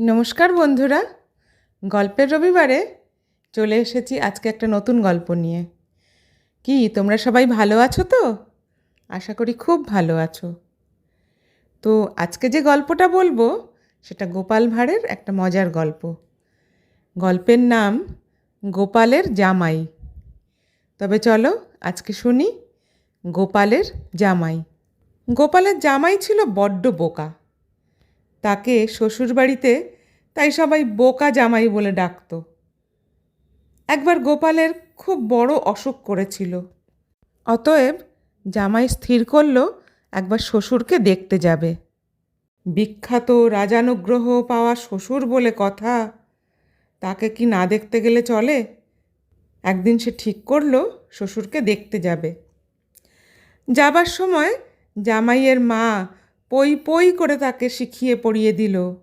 নমস্কার বন্ধুরা। গল্পের রবিবারে চলে এসেছি আজকে একটা নতুন গল্প নিয়ে। কি, তোমরা সবাই ভালো আছো তো? আশা করি খুব ভালো আছো। তো আজকে যে গল্পটা বলব, সেটা গোপাল ভাঁড়ের একটা মজার গল্প। গল্পের নাম গোপালের জামাই। তবে চলো আজকে শুনি গোপালের জামাই। গোপালের জামাই ছিল বড্ড বোকা। তাকে শ্বশুরবাড়িতে, তাই সবাই বোকা জামাই বলে ডাকতো। একবার গোপালের খুব বড় অসুখ করেছিল। অতএব জামাই স্থির করল, একবার শ্বশুরকে দেখতে যাবে। বিখ্যাত রাজানুগ্রহ পাওয়া শ্বশুর বলে কথা, তাকে কি না দেখতে গেলে চলে? একদিন সে ঠিক করল, শ্বশুরকে দেখতে যাবে। যাবার সময় জামাইয়ের মা পই পই করে তাকে শিখিয়ে পড়িয়ে দিল।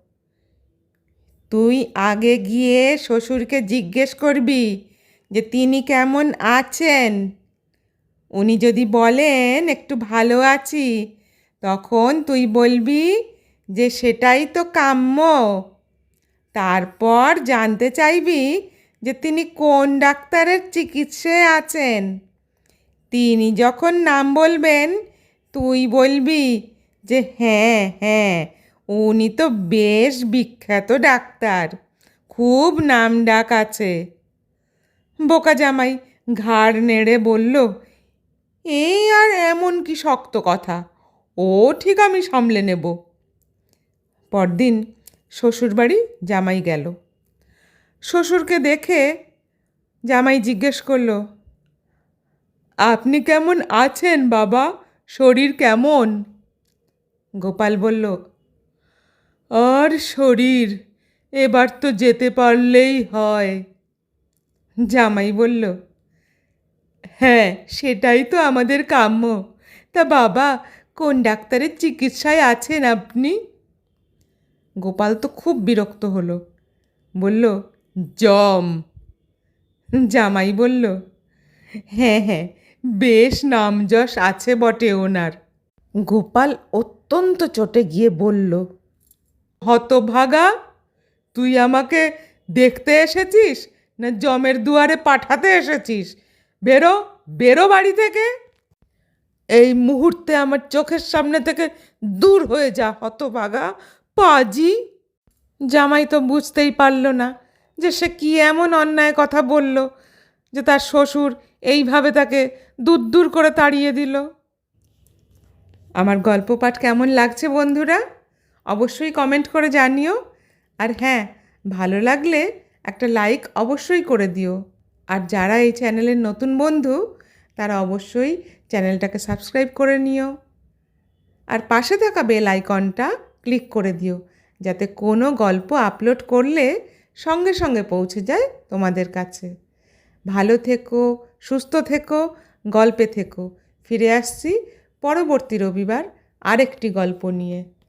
তুই আগে গিয়ে শ্বশুরকে জিজ্ঞেস করবি যে তিনি কেমন আছেন? উনি যদি বলেন, একটু ভালো আছি তখন তুই বলবি যে সেটাই তো কাম্য। তারপর জানতে চাইবি যে তিনি কোন ডাক্তারের চিকিৎসায় আছেন। তিনি যখন নাম বলবেন, তুই বলবি যে হ্যাঁ হ্যাঁ উনি তো বেশ বিখ্যাত ডাক্তার। খুব নাম ডাক আছে। বোকা জামাই ঘাড় নেড়ে বলল, এই আর এমন কি শক্ত কথা? ও ঠিক আমি সামলে নেব। পরদিন শ্বশুরবাড়ি জামাই গেল। শ্বশুরকে দেখে জামাই জিজ্ঞেস করল, আপনি কেমন আছেন বাবা? শরীর কেমন? গোপাল বলল, আর শরীর এবার তো যেতে পারলেই হয়। জামাই বলল হ্যাঁ সেটাই তো আমাদের কাম্য। তা বাবা, কোন ডাক্তারের চিকিৎসায় আছেন আপনি? গোপাল তো খুব বিরক্ত হলো, বলল, জম। জামাই বলল হ্যাঁ হ্যাঁ বেশ নামযশ আছে বটে ওনার। গোপাল অত্যন্ত চটে গিয়ে বলল, হতভাগা, তুই আমাকে দেখতে এসেছিস না জমের দুয়ারে পাঠাতে এসেছিস? বেরো বেরো বাড়ি থেকে। এই মুহূর্তে আমার চোখের সামনে থেকে দূর হয়ে যা, হতভাগা, পাজি। জামাই তো বুঝতেই পারল না যে সে কি এমন অন্যায় কথা বলল, যে তার শ্বশুর এইভাবে তাকে দূর দূর করে তাড়িয়ে দিল। আমার গল্প পাঠ কেমন লাগছে বন্ধুরা? অবশ্যই কমেন্ট করে জানিও। আর হ্যাঁ ভালো লাগলে একটা লাইক অবশ্যই করে দিও। আর যারা এই চ্যানেলের নতুন বন্ধু, তারা অবশ্যই চ্যানেলটাকে সাবস্ক্রাইব করে নিও। আর পাশে থাকা বেল আইকনটা ক্লিক করে দিও, যাতে কোনো গল্প আপলোড করলে সঙ্গে সঙ্গে পৌঁছে যায় তোমাদের কাছে। ভালো থেকো, সুস্থ থেকো, গল্পে থেকো। ফিরে আসছি পরবর্তী রবিবার আরেকটি গল্প নিয়ে।